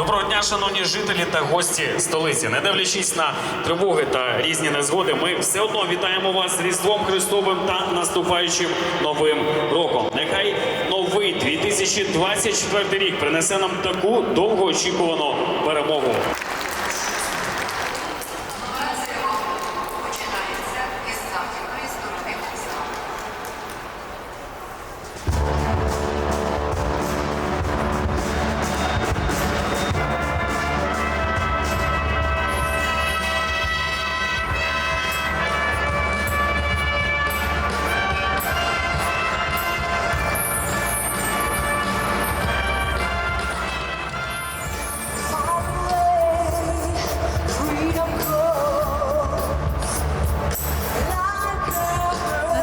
Доброго дня, шановні жителі та гості столиці. Не дивлячись на тривоги та різні незгоди, ми все одно вітаємо вас з Різдвом Христовим та наступаючим новим роком. Нехай новий 2024 рік принесе нам таку довгоочікувану перемогу.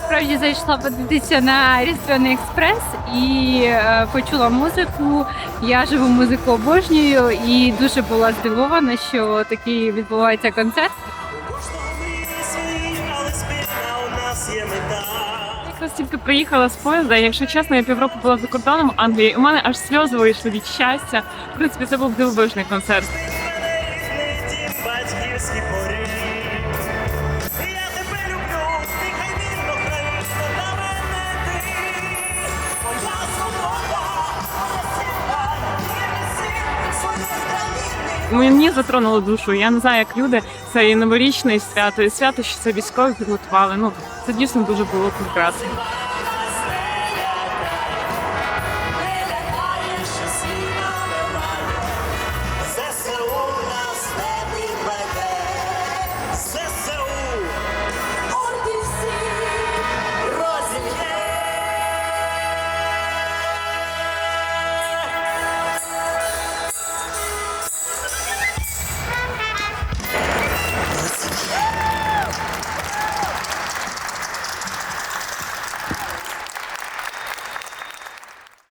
Насправді зайшла подивитися на Різдвяний експрес і е, почула музику. Я живу музику обожнюю і дуже була здивована, що такий відбувається концерт. у нас є мета. Якраз тільки приїхала з поїзда. Якщо чесно, я півроку була за кордоном Англії. У мене аж сльози вийшли від щастя. В принципі, це був дивовижний концерт. Батьківські порі. Мені затронуло душу. Я не знаю, як люди. Це і новорічне і свято, і свято, що це військові підготували. Ну це дійсно дуже було прекрасно.